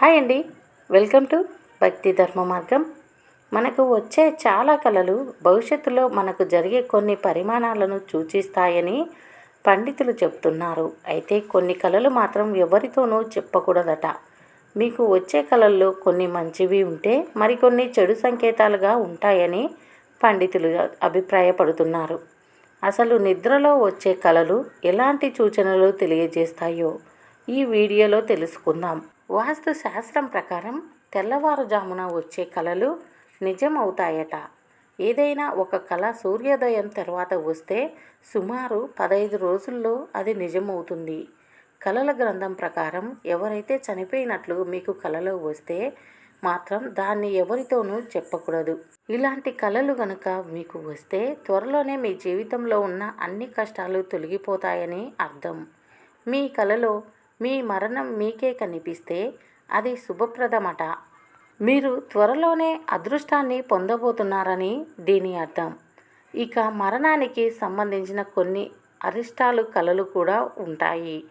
Hi అండి. Welcome to భక్తి ధర్మ మార్గం. మనకు వచ్చే చాలా కళలు భవిష్యత్తులో మనకు జరిగే కొన్ని పరిమాణాలను సూచిస్తాయని పండితులు చెప్తున్నారు. అయితే కొన్ని కళలు మాత్రం ఎవరితోనూ చెప్పకూడదట. మీకు వచ్చే కళల్లో కొన్ని మంచివి ఉంటే మరికొన్ని చెడు సంకేతాలుగా ఉంటాయని పండితులు అభిప్రాయపడుతున్నారు. అసలు నిద్రలో వచ్చే కళలు ఎలాంటి సూచనలు తెలియజేస్తాయో ఈ వీడియోలో తెలుసుకుందాం. వాస్తు శాస్త్రం ప్రకారం తెల్లవారుజామున వచ్చే కళలు నిజం అవుతాయట ఏదైనా ఒక కళ సూర్యోదయం తర్వాత వస్తే సుమారు పదహైదు రోజుల్లో అది నిజమవుతుంది. కళల గ్రంథం ప్రకారం ఎవరైతే చనిపోయినట్లు మీకు కళలో వస్తే మాత్రం దాన్ని ఎవరితోనూ చెప్పకూడదు. ఇలాంటి కళలు గనుక మీకు వస్తే త్వరలోనే మీ జీవితంలో ఉన్న అన్ని కష్టాలు తొలగిపోతాయని అర్థం. మీ కళలో మీ మరణం మీకే కనిపిస్తే అది శుభప్రదమట. మీరు త్వరలోనే అదృష్టాన్ని పొందబోతున్నారని దీని అర్థం. ఇక మరణానికి సంబంధించిన కొన్ని అరిష్టాలు కళలు కూడా ఉంటాయి.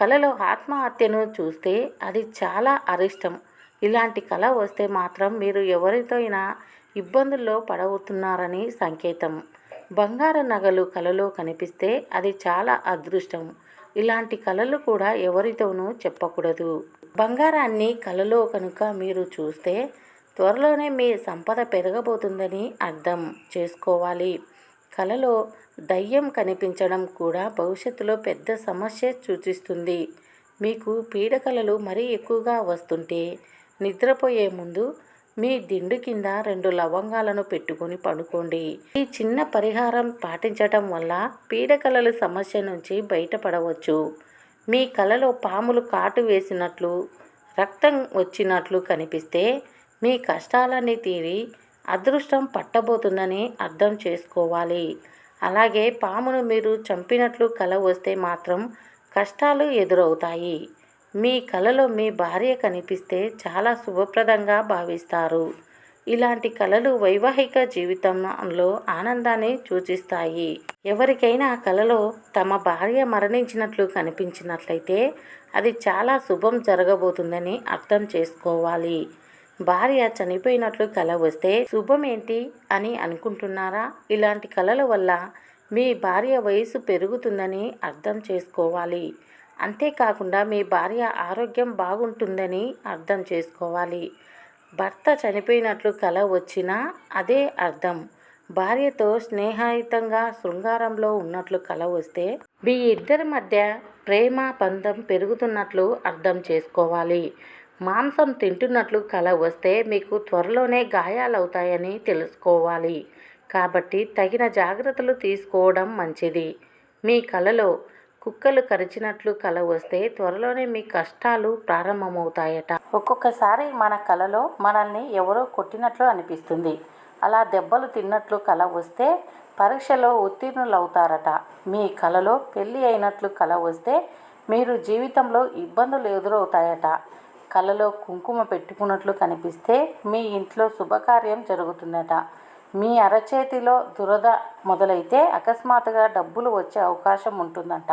కళలో ఆత్మహత్యను చూస్తే అది చాలా అరిష్టం. ఇలాంటి కళ వస్తే మాత్రం మీరు ఎవరితో అయినా ఇబ్బందుల్లో పడవుతున్నారని సంకేతం. బంగారు నగలు కలలో కనిపిస్తే అది చాలా అదృష్టం. ఇలాంటి కళలు కూడా ఎవరితోనూ చెప్పకూడదు. బంగారాన్ని కలలో కనుక మీరు చూస్తే త్వరలోనే మీ సంపద పెరగబోతుందని అర్థం చేసుకోవాలి. కలలో దయ్యం కనిపించడం కూడా భవిష్యత్తులో పెద్ద సమస్య సూచిస్తుంది. మీకు పీడకలలు మరీ ఎక్కువగా వస్తుంటే నిద్రపోయే ముందు మీ దిండు కింద రెండు లవంగాలను పెట్టుకొని పడుకోండి. ఈ చిన్న పరిహారం పాటించటం వల్ల పీడకలల సమస్య నుంచి బయటపడవచ్చు. మీ కలలో పాములు కాటు వేసినట్లు రక్తం వచ్చినట్లు కనిపిస్తే మీ కష్టాలన్నీ తీరి అదృష్టం పట్టబోతుందని అర్థం చేసుకోవాలి. అలాగే పామును మీరు చంపినట్లు కల వస్తే మాత్రం కష్టాలు ఎదురవుతాయి. మీ కలలో మీ భార్య కనిపిస్తే చాలా శుభప్రదంగా భావిస్తారు. ఇలాంటి కళలు వైవాహిక జీవితంలో ఆనందాన్ని సూచిస్తాయి. ఎవరికైనా కలలో తమ భార్య మరణించినట్లు కనిపించినట్లయితే అది చాలా శుభం జరగబోతుందని అర్థం చేసుకోవాలి. భార్య చనిపోయినట్లు కల వస్తే శుభం ఏంటి అని అనుకుంటున్నారా? ఇలాంటి కళల వల్ల మీ భార్య వయసు పెరుగుతుందని అర్థం చేసుకోవాలి. అంతేకాకుండా మీ భార్య ఆరోగ్యం బాగుంటుందని అర్థం చేసుకోవాలి. భర్త చనిపోయినట్లు కల వచ్చినా అదే అర్థం. భార్యతో స్నేహయుతంగా శృంగారంలో ఉన్నట్లు కల వస్తే మీ ఇద్దరి మధ్య ప్రేమ బంధం పెరుగుతున్నట్లు అర్థం చేసుకోవాలి. మాంసం తింటున్నట్లు కల వస్తే మీకు త్వరలోనే గాయాలవుతాయని తెలుసుకోవాలి. కాబట్టి తగిన జాగ్రత్తలు తీసుకోవడం మంచిది. మీ కలలో కుక్కలు కరిచినట్లు కల వస్తే త్వరలోనే మీ కష్టాలు ప్రారంభమవుతాయట. ఒక్కొక్కసారి మన కలలో మనల్ని ఎవరో కొట్టినట్లు అనిపిస్తుంది. అలా దెబ్బలు తిన్నట్లు కల వస్తే పరీక్షలో ఉత్తీర్ణులవుతారట. మీ కలలో పెళ్ళి అయినట్లు కల వస్తే మీరు జీవితంలో ఇబ్బందులు ఎదురవుతాయట. కలలో కుంకుమ పెట్టుకున్నట్లు కనిపిస్తే మీ ఇంట్లో శుభకార్యం జరుగుతుందట. మీ అరచేతిలో దురద మొదలైతే అకస్మాత్తుగా డబ్బులు వచ్చే అవకాశం ఉంటుందంట.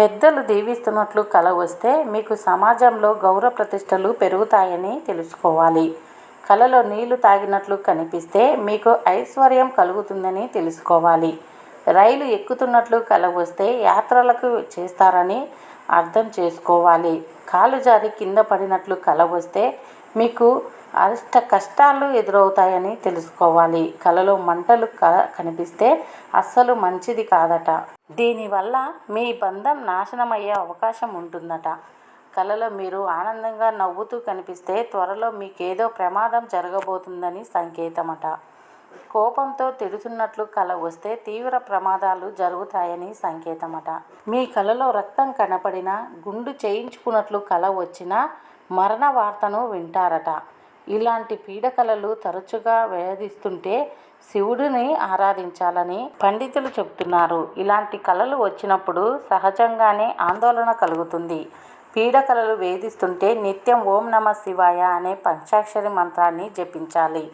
పెద్దలు దీవిస్తున్నట్లు కల వస్తే మీకు సమాజంలో గౌరవ ప్రతిష్టలు పెరుగుతాయని తెలుసుకోవాలి. కలలో నీళ్ళు తాగినట్లు కనిపిస్తే మీకు ఐశ్వర్యం కలుగుతుందని తెలుసుకోవాలి. రైలు ఎక్కుతున్నట్లు కల వస్తే యాత్రలకు చేస్తారని అర్థం చేసుకోవాలి. కాలు జారి కింద పడినట్లు కల వస్తే మీకు అష్ట కష్టాలు ఎదురవుతాయని తెలుసుకోవాలి. కలలో మంటలు క కనిపిస్తే అస్సలు మంచిది కాదట. దీనివల్ల మీ బంధం నాశనమయ్యే అవకాశం ఉంటుందట. కలలో మీరు ఆనందంగా నవ్వుతూ కనిపిస్తే త్వరలో మీకేదో ప్రమాదం జరగబోతుందని సంకేతమట. కోపంతో తిడుతున్నట్లు కల వస్తే తీవ్ర ప్రమాదాలు జరుగుతాయని సంకేతమట. మీ కలలో రక్తం కనపడినా గుండు చేయించుకున్నట్లు కల వచ్చినా మరణ వార్తను వింటారట. ఇలాంటి పీడకలలు తరచుగా వేధిస్తుంటే శివుడిని ఆరాధించాలని పండితులు చెబుతున్నారు. ఇలాంటి కళలు వచ్చినప్పుడు సహజంగానే ఆందోళన కలుగుతుంది. పీడకలలు వేధిస్తుంటే నిత్యం ఓం నమ శివాయ అనే పంచాక్షరి మంత్రాన్ని జపించాలి.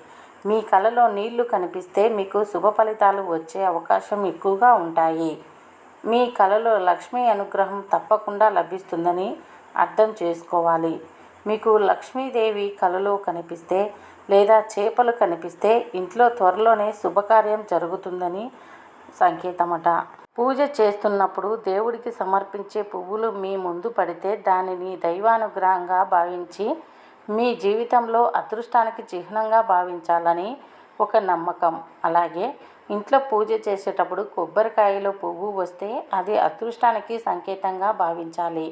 మీ కళలో నీళ్ళు కనిపిస్తే మీకు శుభ ఫలితాలు వచ్చే అవకాశం ఎక్కువగా ఉంటాయి. మీ కళలో లక్ష్మీ అనుగ్రహం తప్పకుండా లభిస్తుందని అర్థం చేసుకోవాలి. మీకు లక్ష్మీదేవి కలలో కనిపిస్తే లేదా చేపలు కనిపిస్తే ఇంట్లో త్వరలోనే శుభకార్యం జరుగుతుందని సంకేతమట. పూజ చేస్తున్నప్పుడు దేవుడికి సమర్పించే పువ్వులు మీ ముందు పడితే దానిని దైవానుగ్రహంగా భావించి మీ జీవితంలో అదృష్టానికి చిహ్నంగా భావించాలని ఒక నమ్మకం. అలాగే ఇంట్లో పూజ చేసేటప్పుడు కొబ్బరికాయలో పువ్వు వస్తే అది అదృష్టానికి సంకేతంగా భావించాలి.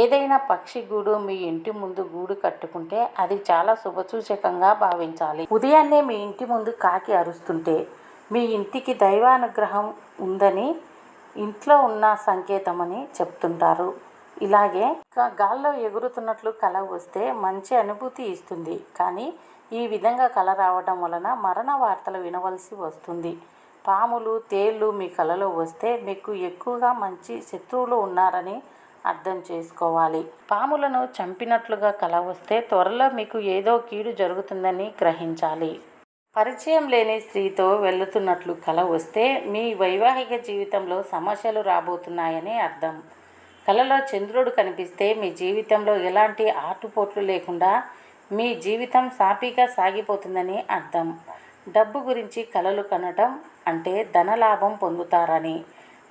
ఏదైనా పక్షి గూడు మీ ఇంటి ముందు గూడు కట్టుకుంటే అది చాలా శుభసూచకంగా భావించాలి. ఉదయాన్నే మీ ఇంటి ముందు కాకి అరుస్తుంటే మీ ఇంటికి దైవానుగ్రహం ఉందని ఇంట్లో ఉన్న సంకేతమని చెప్తుంటారు. ఇలాగే గాల్లో ఎగురుతున్నట్లు కళ వస్తే మంచి అనుభూతి ఇస్తుంది. కానీ ఈ విధంగా కళ రావడం వలన మరణ వార్తలు వినవలసి వస్తుంది. పాములు తేళ్ళు మీ కలలో వస్తే మీకు ఎక్కువగా మంచి శత్రువులు ఉన్నారని అర్థం చేసుకోవాలి. పాములను చంపినట్లుగా కల వస్తే త్వరలో మీకు ఏదో కీడు జరుగుతుందని గ్రహించాలి. పరిచయం లేని స్త్రీతో వెళుతున్నట్లు కల వస్తే మీ వైవాహిక జీవితంలో సమస్యలు రాబోతున్నాయని అర్థం. కలలో చంద్రుడు కనిపిస్తే మీ జీవితంలో ఎలాంటి ఆటుపోట్లు లేకుండా మీ జీవితం సాఫీగా సాగిపోతుందని అర్థం. డబ్బు గురించి కలలు కనటం అంటే ధనలాభం పొందుతారని.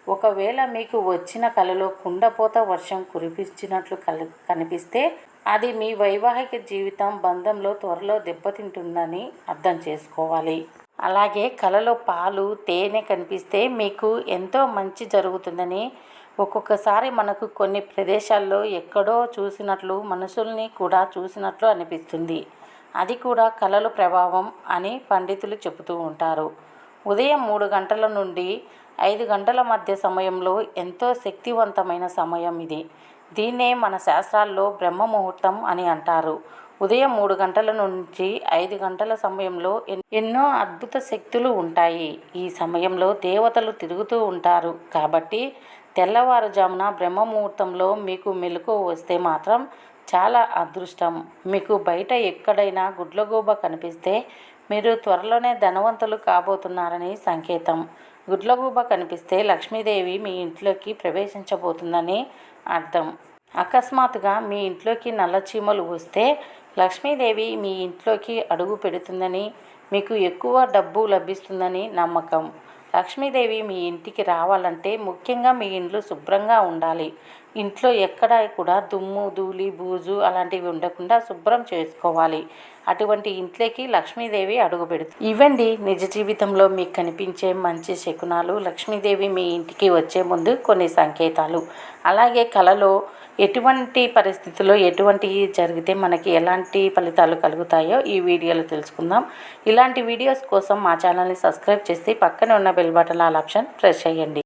ఒకవేళ మీకు వచ్చిన కలలో కుండపోత వర్షం కురిపించినట్లు కల కనిపిస్తే అది మీ వైవాహిక జీవితం బంధంలో త్వరలో దెబ్బతింటుందని అర్థం చేసుకోవాలి. అలాగే కలలో పాలు తేనె కనిపిస్తే మీకు ఎంతో మంచి జరుగుతుందని ఒక్కొక్కసారి మనకు కొన్ని ప్రదేశాల్లో ఎక్కడో చూసినట్లు మనుషుల్ని కూడా చూసినట్లు అనిపిస్తుంది. అది కూడా కళలు ప్రభావం అని పండితులు చెబుతూ ఉంటారు. ఉదయం మూడు గంటల నుండి ఐదు గంటల మధ్య సమయంలో ఎంతో శక్తివంతమైన సమయం ఇది. దీన్నే మన శాస్త్రాల్లో బ్రహ్మ ముహూర్తం అని అంటారు. ఉదయం మూడు గంటల నుంచి ఐదు గంటల సమయంలో ఎన్నో అద్భుత శక్తులు ఉంటాయి. ఈ సమయంలో దేవతలు తిరుగుతూ ఉంటారు. కాబట్టి తెల్లవారుజామున బ్రహ్మ ముహూర్తంలో మీకు మెలకు వస్తే మాత్రం చాలా అదృష్టం. మీకు బయట ఎక్కడైనా గుడ్లగూబ కనిపిస్తే మీరు త్వరలోనే ధనవంతులు కాబోతున్నారని సంకేతం. గుడ్లగూబ కనిపిస్తే లక్ష్మీదేవి మీ ఇంట్లోకి ప్రవేశించబోతుందని అర్థం. అకస్మాత్తుగా మీ ఇంట్లోకి నల్ల చీమలు వస్తే లక్ష్మీదేవి మీ ఇంట్లోకి అడుగు పెడుతుందని మీకు ఎక్కువ డబ్బు లభిస్తుందని నమ్మకం. లక్ష్మీదేవి మీ ఇంటికి రావాలంటే ముఖ్యంగా మీ ఇంట్లో శుభ్రంగా ఉండాలి. ఇంట్లో ఎక్కడ కూడా దుమ్ము ధూళి బూజు అలాంటివి ఉండకుండా శుభ్రం చేసుకోవాలి. అటువంటి ఇంట్లోకి లక్ష్మీదేవి అడుగు పెడుతుంది ఇవ్వండి నిజ జీవితంలో మీకు కనిపించే మంచి శకునాలు లక్ష్మీదేవి మీ ఇంటికి వచ్చే ముందు కొన్ని సంకేతాలు. అలాగే కళలో ఎటువంటి పరిస్థితుల్లో ఎటువంటి జరిగితే మనకి ఎలాంటి ఫలితాలు కలుగుతాయో ఈ వీడియోలో తెలుసుకుందాం. ఇలాంటి వీడియోస్ కోసం మా ఛానల్ని సబ్స్క్రైబ్ చేసి పక్కనే ఉన్న bell button all option press చేయండి.